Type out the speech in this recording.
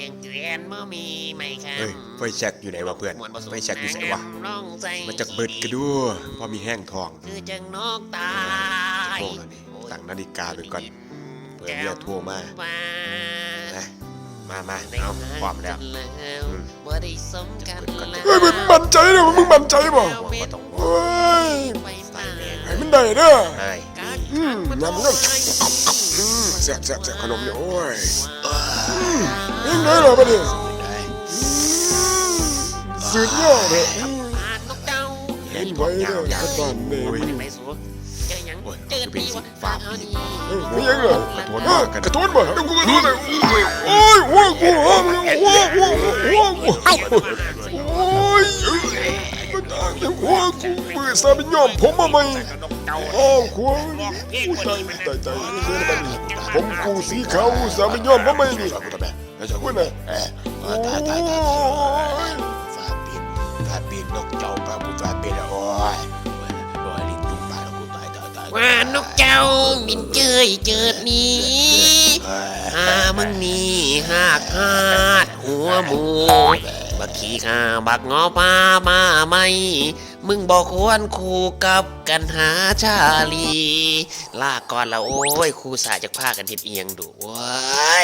จังเกวียนบ่มีไม่คำเฮ้ยไฟแช็กอยู่ไหนวะเพื่อนม่วบ่สไฟแช็กอยู่ไหนวะน้องใจมันจะเบิดกระดูพอมีแห้งทองคือจังนกตายโทรแล้วนี่ตั้งนาฬิกาไปก่อนเผื่อเมียโทรมาว่านะมามาเอาพร้อมแล้วอืมบ่ได้สมกันแล้วเฮ้ยมึงมั่นใจเด้อมึงมั่นใจบ่ว่าบ่ต้องเฮ้ยไปมาให้มันได้เด้อ ได้อืมยำกันอืมแซ่บแซ่บแซ่บขนมเนี่ยโอ้ยอืมยังไงล่ะบัดนี้ได้สุดยอดเลยอืมนนกเจ้าเห็นไว้เด้อกับบ้านนี่ได้ไปสู้เจอหยังโอ้ยเจอปีวะฟ้าเอาปีดีเฮ้ยไม่ยังเหรอกระโทนเอมาอกันกระโทนบ่เดี๋ยวกูกระโทนเลยโอ้ยโอ้ยกูโอ้ยโอ้ยโอ้ยโอ้ยโอ้ย มันต่หัวกูมือซาบิญอมผมมาใหม่อ้าวหัวกูตายตายตายเดี๋ยวบัดนี้ผมกูสีขาวซาบิญอมผมไม่นี่สอนกูทำไมแล้วสอนกูว่าน่ะเอ้ตายตายตายฟาปีนฟาปีนนกเจ้าปลากูฟ้าปีนแล้วโอ้ยโอ้ยลิ้นจุกปาแล้วกูตายตายตายว่านกเจ้าบินเจยเจิดนี้อ้ยหามึงนี่หากหาดหัวหมู กขี้ข้าบักงอปามาไหม มึงบอกควรคู่กับกันหาชาลี ลาก่อนละโอ้ยครูสาจะพากันเทดเอียงดูว้าย